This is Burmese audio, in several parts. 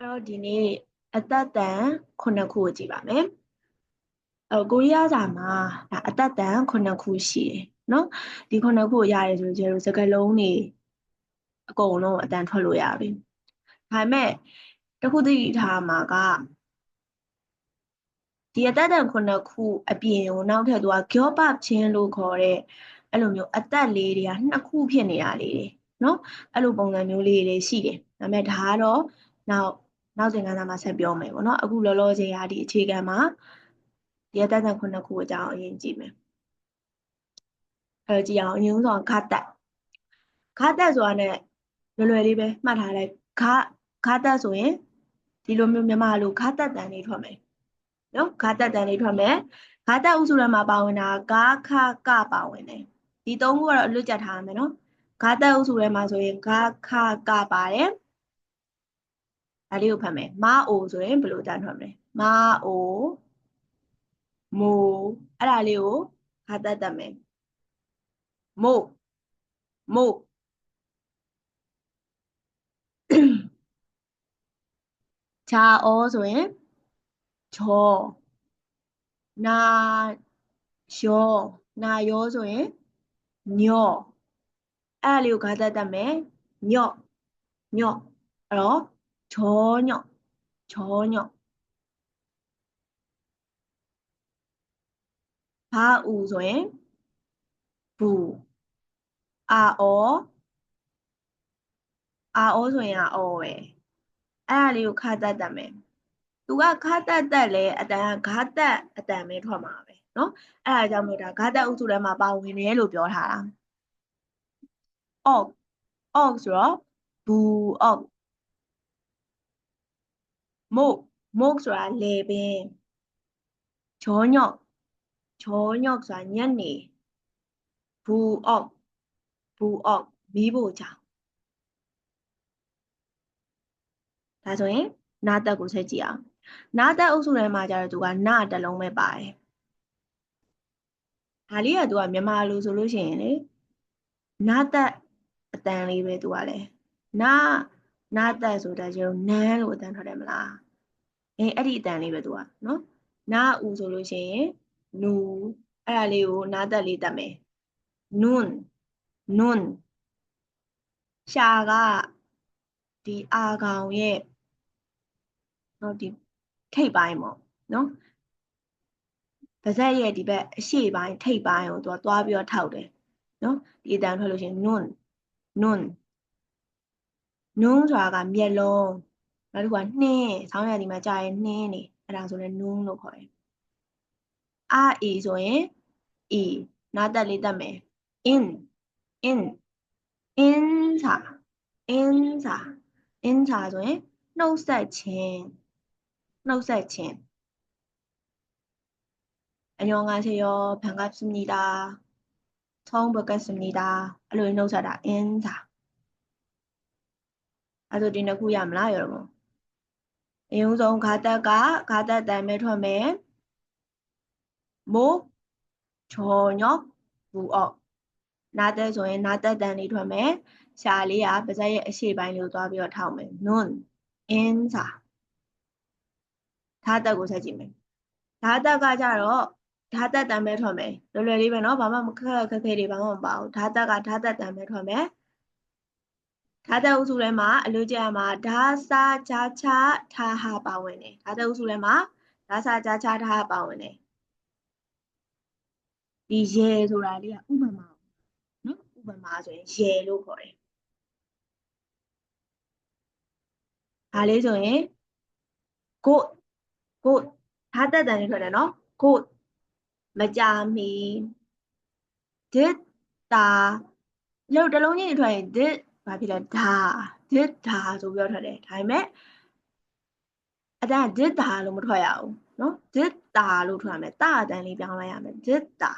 အဲ့တော့ဒီနေ့အသက်တန်ခုနှစ်ခုကိုကြည့်ပါမယ်အဲကိုရီးယားစာမှာဒါအသက်တန်ခုနှစ်ခုရှိတယ်နော်ဒီခုနှစ်ခုကိုရတယ်ဆိုကျတော့စကားလုံးတွေအကုန်လုံးအတန်ထွက်လို့ရပြီဒါပေမဲ့တခုသိထားမှာကဒီအသက်တန်ခုနှစ်ခုအပြင်ကိုနောက်ထပ်သူကကျောပချင်းလို့ခေါ်တဲ့အဲ့လိုမျိုးအသက်လေးတွေကနှစ်ခုဖြစ်နေတာလေးတွေနော်အဲ့လိုပုံစံမျိုးလေးတွေရှိတယ်ဒါပေမဲ့ဒါကတော့နောက် နောက်သင်ခန်းစာမှာဆက်ပြောမယ်ပေါ့နော်အခုလောလောဆယ်ရာဒီအခြေခံမှာဒီအသက်တန်ခုနှစ်ခုအကြောင်းအရင်ကြည့်မယ်အဲကြည့်အောင်အရင်ဆုံးခါတက်ခါတက်ဆိုတာ ਨੇ လွယ်လွယ်လေးပဲမှတ်ထားလိုက်ခါခါတက်ဆိုရင်ဒီလိုမျိုးမြန်မာလိုခါတက်တန်လေးထွက်မယ်နော်ခါတက်တန်လေးထွက်မယ်ခါတက်ဥစုထဲမှာပါဝင်တာဂါခကပါဝင်တယ်ဒီသုံးခုကတော့အလွတ်ကြထားရမယ်နော်ဂါတက်ဥစုထဲမှာဆိုရင်ဂါခကပါတယ် ဒါလေးကိုဖတ်မယ်မအိုဆိုရင်ဘယ်လိုတန်းထွက်မလဲမအိုမိုအဲ့ဒါလေးကိုခါတက်တက်မယ်မို့မို့ချာအောဆိုရင်ချောနာယောနာယောဆိုရင်ညော့အဲ့လေးကိုခါတက်တက်မယ်ညော့ညော့အဲ့တော့ 전혀 전혀 바우소엔 부 아어 아어 소엔 아어웨 아리오 카다다메 누가 카다다레 아단 가다 아단메 토마베 နော်အဲ့ဒါကြောင့်မို့ဒါဂါတဥစုထဲမှာပါဝင်တယ်လို့ပြောထားတာ og og ဆိုတော့ bu og မုတ်မုတ်ဆိုတာလေပင်ဂျောညော့ဂျောညော့ဆိုတာညနေဘူအော့ဘူအော့မီးဖို့ကြောင်ဒါဆိုရင်နာတက်ကိုဆက်ကြည့်အောင်နာတက်အုပ်စုထဲမှာကျတော့သူကနာတစ်လုံးပဲပါတယ်ဒါလေးကသူကမြန်မာလိုဆိုလို့ရှိရင်လေနာတက်အတန်လေးပဲသူကလည်းနာ နာတက်ဆိုတာကျတော့နန်းလို့အတန်ထွက်တယ်မလားအဲအဲ့ဒီအတန်လေးပဲသူကနော်နာဦးဆိုလို့ရှိရင်နူအဲ့ဒါလေးကိုနာတက်လေးတက်မယ်နွန်းနွန်းရှာကဒီအာကောင်ရဲ့နော်ဒီထိပ်ပိုင်းပေါ့နော်ပါဇက်ရဲ့ဒီဘက်အရှိပိုင်းထိပ်ပိုင်းကိုသူကသွားပြီးတော့ထောက်တယ်နော်ဒီအတန်ထွက်လို့ရှိရင်နွန်းနွန်း နုံးဆိုတာကမျက်လုံးနောက်တစ်ခုကနှင်းဆောင်းရည်ဒီမှာကြာရင်နှင်းနေအဲ့ဒါဆိုလည်းနုံးလို့ခေါ်တယ်အာအီဆိုရင်အီနားတက်လေးတက်မယ် in in in စာ in စာ in စာဆိုရင်နှုတ်ဆက်ခြင်းနှုတ်ဆက်ခြင်း안녕하세요반갑습니다처음뵙겠습니다အဲ့လိုနှုတ်ဆက်တာ in စာ အဲ့ဒါဒီနှစ်ခုရမလားရောအရင်ဆုံးခါတက်ကခါတက်တန်မဲ့ထွက်မယ်မိုးချောညောဘူးအော့နာတက်ဆိုရင်နာတက်တန်လေးထွက်မယ်ရှာလေးကပါဇက်ရဲ့အရှိပိုင်းလေးကိုသွားပြီးတော့ထောက်မယ်နွန်းအင်းစာဓာတ်တက်ကိုဆက်ကြည့်မယ်ဓာတ်တက်ကကြတော့ဓာတ်တက်တန်ပဲထွက်မယ်လွယ်လွယ်လေးပဲเนาะဘာမှမခက်ခက်ခဲတွေဘာမှမပါဘူးဓာတ်တက်ကဓာတ်တက်တန်ပဲထွက်မယ် ဓာတ်အုပ်စုထဲမှာအလို့ကျရမှာဓာစာဂျာချာထားဟာပါဝင်တယ်ဓာတ်အုပ်စုထဲမှာဓာစာဂျာချာထားဟာပါဝင်တယ်ဒီရေဆိုတာလေးကဥပမာနော်ဥပမာဆိုရင်ရေလို့ခေါ်တယ်ဒါလေးဆိုရင် goat goat ဓာတ်တက်တန်လေးထွက်တယ်နော် goat မကြာမီ did တာရုပ်တလုံးချင်းထွက်ရင် did ဘာဖြစ်လဲဒါ did ဒါဆိုပြောထားတယ်ဒါပေမဲ့အတန်း did ဒါလို့မထွက်ရဘူးနော် did ဒါလို့ထွက်ရမယ်တာအတန်းလေးပြောင်းလိုက်ရမယ် did ဒါ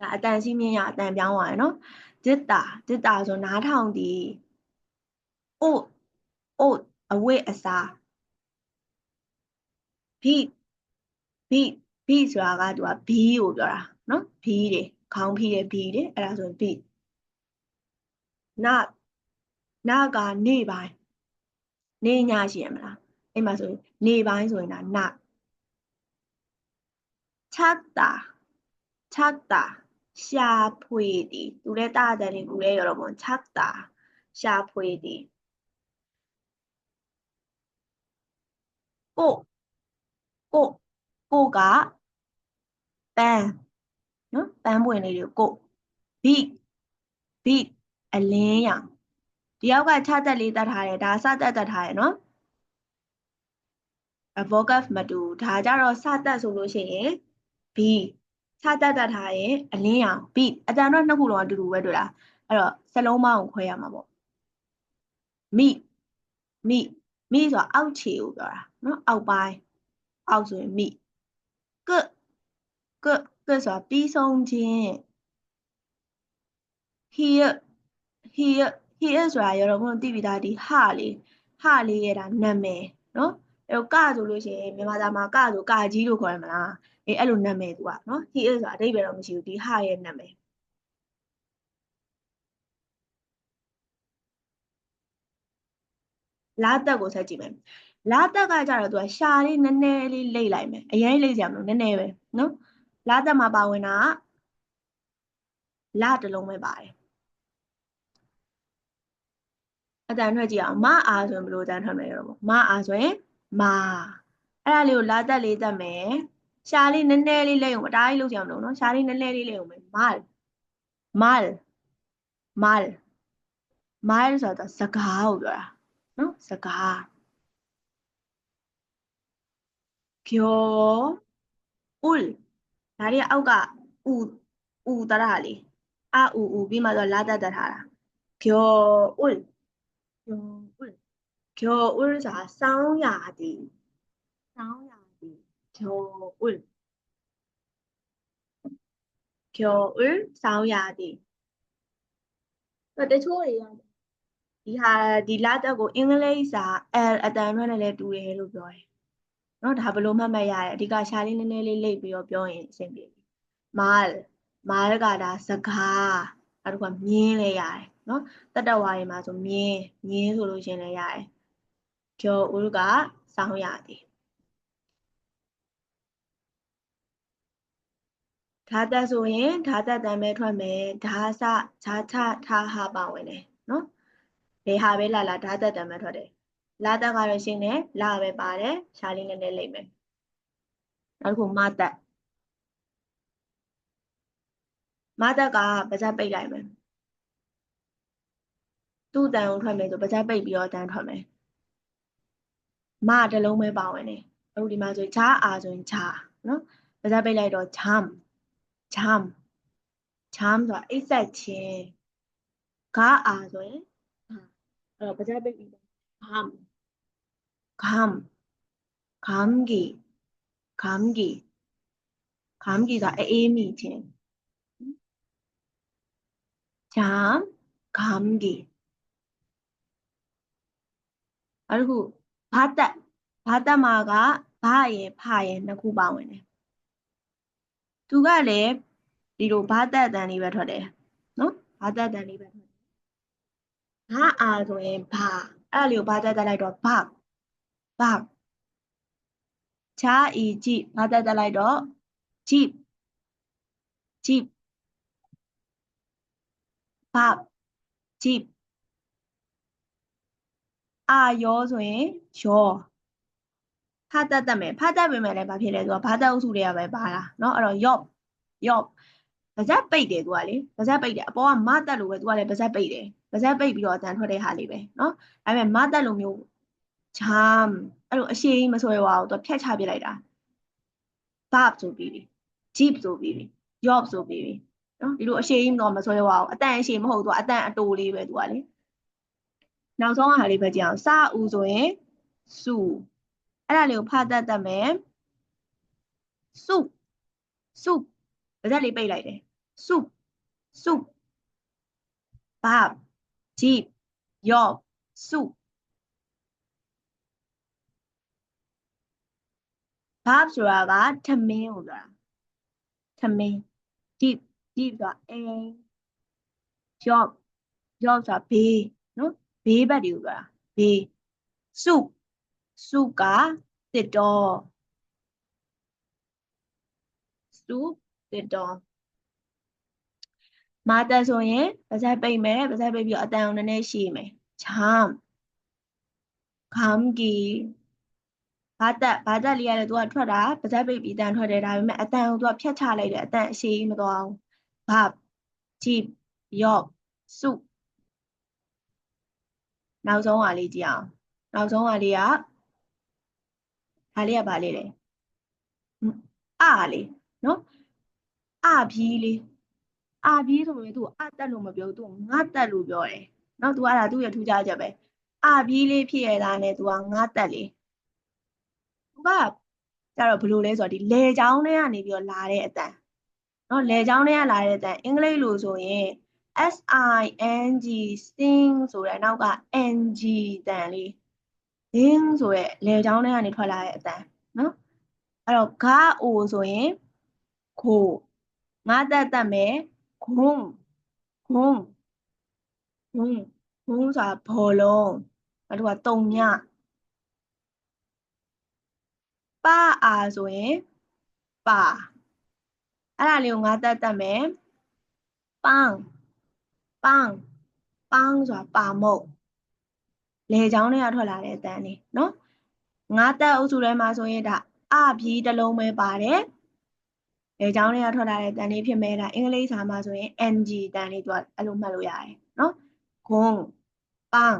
ဒါအတန်းစီးမြင့်ရအတန်းပြောင်းသွားရယ်နော် did ဒါ did ဒါဆိုနားထောင်ဒီ o o အဝိအစား b b b ဆိုတာကသူက b ကိုပြောတာနော် b တွေခေါင်းဖိတဲ့ b တွေအဲ့ဒါဆို b နနကနေပိုင်းနေညရှိရမလားအဲ့မှာဆိုရင်နေပိုင်းဆိုရင်ဒါနချက်တာချက်တာရှာဖွေသည်သူလည်းတာတဲ့နေကူလည်းရတော့မချက်တာရှာဖွေသည်ကိုကိုကိုကပန်းနော်ပန်းပွင့်လေးတွေကိုဘိဘိ အလင်းရောင်ဒီယောက်ကခြားသက်လေးတတ်ထားတယ်ဒါစသက်တတ်ထားတယ်နော် vocab မတူဒါကြတော့စသက်ဆိုလို့ရှိရင် b ခြားသက်တတ်ထားရင်အလင်းရောင် b အတန်တော့နှစ်ခုလုံးအတူတူပဲတွေ့တာအဲ့တော့စလုံးပေါင်းကိုခွဲရမှာပေါ့မိမိမိဆိုတာအောက်ခြေကိုပြောတာနော်အောက်ပိုင်းအောက်ဆိုရင်မိကကကဆိုတာပြီးဆုံးခြင်း here here here ဆိုတာရတော့ဘုံသိပြီးသားဒီဟာလေးဟာလေးရဲ့ဒါနာမည်နော်အဲ့တော့ကဆိုလို့ရှိရင်မြန်မာသားမှာကဆိုကကြီးလို့ခေါ်ရမလားအေးအဲ့လိုနာမည်သူကနော် here ဆိုတာအဓိပ္ပာယ်တော့မရှိဘူးဒီဟာရဲ့နာမည်လာတက်ကိုဆက်ကြည့်မယ်လာတက်ကကြတော့သူကရှာလေးနည်းနည်းလေးလိမ့်လိုက်မယ်အရင်လိမ့်ကြမလို့နည်းနည်းပဲနော်လာတက်မှာပါဝင်တာလာတစ်လုံးပဲပါတယ် အတန်ထွက်ကြည့်အောင်မအားဆိုရင်ဘယ်လိုအတန်ထွက်မလဲရောမအားဆိုရင်မာအဲ့ဒါလေးကိုလာတက်လေးတက်မယ်ရှာလေးနည်းနည်းလေးလိမ့်အောင်အတားကြီးလုပ်ကြအောင်လို့နော်ရှာလေးနည်းနည်းလေးလိမ့်အောင်မယ် mal mal mal mal ဆိုတော့စကားကိုပြောတာနော်စကားကျော် ul ဒါတွေကအောက်ကဥဥတရလေးအဥဥပြီးမှတော့လာတတ်တတ်ထားတာကျော် ul ကျော် ul ကျော် ul ဆိုတာစောင်းရာသည်စောင်းရာသည်ကျော် ul ကျော် ul စောင်းရာသည်တော့တချို့တွေကဒီဟာဒီလာတက်ကိုအင်္ဂလိပ်စာ L အတန်ထွက်နဲ့လည်းတူတယ်လို့ပြောတယ်เนาะဒါဘလို့မှတ်မှတ်ရတယ်အဓိကရှားလေးနည်းနည်းလေးလိပ်ပြီးတော့ပြောရင်အဆင်ပြေပြီမာလ်မာလ်ကဒါစကားအဲ့ဒါကမြင်းလည်းရတယ် နော်တတဝါတွေမှာဆိုမြင်းမြင်းဆိုလို့ရှင်လည်းရတယ်ကျော်ဦးကဆောင်းရသည်ဓာတ်သက်ဆိုရင်ဓာတ်သက်တန်ပဲထွက်မယ်ဓာစဓာချထားဟာပါဝင်တယ်နော်ဘယ်ဟာပဲလာလာဓာတ်သက်တန်ပဲထွက်တယ်လာတက်ကတော့ရှင်းတယ်လာပဲပါတယ်ရှားလေးနဲ့လည်းလိမ့်မယ်နောက်တစ်ခုမတက်မတက်ကပါးစပ်ပိတ်လိုက်မယ် သူ့တန်အောင်ထွက်မယ်ဆိုပါးစပ်ပိတ်ပြီးတော့တန်ထွက်မယ်မတလုံးပဲပါဝင်တယ်အခုဒီမှာဆိုဂျာအာဆိုရင်ဂျာနော်ပါးစပ်ပိတ်လိုက်တော့ဂျမ်ဂျမ်ဂျမ်ဆိုတာအိတ်ဆက်ချင်းဂါအာဆိုရင်အဲ့တော့ပါးစပ်ပိတ်ပြီးတော့ဂမ်ဂမ်ဂမ်ဂီဂမ်ဂီဂမ်ဂီဆိုတာအေးမိခြင်းဂျမ်ဂမ်ဂီ နောက်တစ်ခုဘာတက်ဘာတက်မှာကဘာရဲ့ဖရဲ့နှစ်ခုပါဝင်တယ်သူကလည်းဒီလိုဘာတက်တန်လေးပဲထွက်တယ်နော်ဘာတက်တန်လေးပဲထွက်တယ်ဘာအာဆိုရင်ဘာအဲ့လိုဘာတက်တက်လိုက်တော့ဘာဘာချာဤကြည့်ဘာတက်တက်လိုက်တော့ကြည့်ကြည့်ဘာကြည့် အာရောဆိုရင်ရောဖတ်တတ်တတ်မယ်ဖတ်တတ်ပေမဲ့လည်းဘာဖြစ်လဲသူကဘာတက်အုပ်စုတွေကပဲပါလားเนาะအဲ့တော့ yob yob ပါဇက်ပိတ်တယ်သူကလေပါဇက်ပိတ်တယ်အပေါ်ကမတက်လို့ပဲသူကလည်းပါဇက်ပိတ်တယ်ပါဇက်ပိတ်ပြီးတော့အတန်ထွက်တဲ့ဟာလေးပဲเนาะဒါပေမဲ့မတက်လို့မျိုးချမ်အဲ့လိုအရှိမဆွဲဝါဘူးသူဖြတ်ချပြလိုက်တာ verb ဆိုပြီးပြီ jeep ဆိုပြီးပြီ job ဆိုပြီးပြီနော်ဒီလိုအရှိမတော့မဆွဲဝါဘူးအတန်အရှိမဟုတ်သူအတန်အတိုလေးပဲသူကလေ နောက်ဆုံးဟာလေးပဲကြည့်အောင်စအူဆိုရင်စုအဲ့ဒါလေးကိုဖတ်တတ်တတ်မယ်စုစုဗဇက်လေးပိတ်လိုက်တယ်စုစု verb jeep job စုဘာဆိုတာကထမင်းကိုပြောတာထမင်း deep deep ဆိုတာအင်း job job ဆိုတာဘေးနော် ဘေးဘက်တွေကိုပြောတာဘေးစုစုကတစ်တော်စုတစ်တော်မာတက်ဆိုရင်ပါးစပ်ပိတ်မယ်ပါးစပ်ပိတ်ပြီးတော့အတန်အောင်နည်းနည်းရှိမယ်ချမ်ခမ်ကီဘာတက်ဘာတက်လေးရတယ်သူကထွက်တာပါးစပ်ပိတ်ပြီးတန်ထွက်တယ်ဒါပေမဲ့အတန်ကိုသူကဖြတ်ချလိုက်တယ်အတန်အရှိမသွားအောင်ဘာဂျီယော့စု နောက်ဆုံးဟာလေးကြည့်အောင်နောက်ဆုံးဟာလေးကဒါလေးကဘာလေးလဲအာလေးနော်အာဘီလေးအာဘီဆိုရင်သူအတက်လို့မပြောသူငါတက်လို့ပြောတယ်နော်သူကအဲ့ဒါသူ့ရဲ့ထူးခြားချက်ပဲအာဘီလေးဖြစ်ရတာနဲ့သူကငါတက်လေးသူကကြတော့ဘယ်လိုလဲဆိုတော့ဒီလေချောင်းထဲကနေပြီးတော့လာတဲ့အတန်နော်လေချောင်းထဲကလာတဲ့အတန်အင်္ဂလိပ်လိုဆိုရင် S I N G sing ဆိုတဲ့နောက်က N G တန်လေး ding ဆိုရဲလေချောင်းထဲကနေထွက်လာတဲ့အတန်နော်အဲ့တော့ဂါအိုဆိုရင်ခိုငါတက်တက်မယ်ခုံခုံခုံခုံဆိုတာဘောလုံးအဲ့တော့တုံညပါအာဆိုရင်ပါအဲ့ဒါလေးကိုငါတက်တက်မယ်ပန်း ပန်းပန်းဆိုတာပါမုတ်လေချောင်းတွေကထွက်လာတဲ့အတန်းလေးနော်ငါတက်အုပ်စုထဲမှာဆိုရင်ဒါအပြီးတစ်လုံးပဲပါတယ်လေချောင်းတွေကထွက်လာတဲ့တန်လေးဖြစ်မဲ့ဒါအင်္ဂလိပ်စာမှာဆိုရင် ng တန်လေးသူကအဲ့လိုမှတ်လို့ရတယ်နော်ဂုံပန်း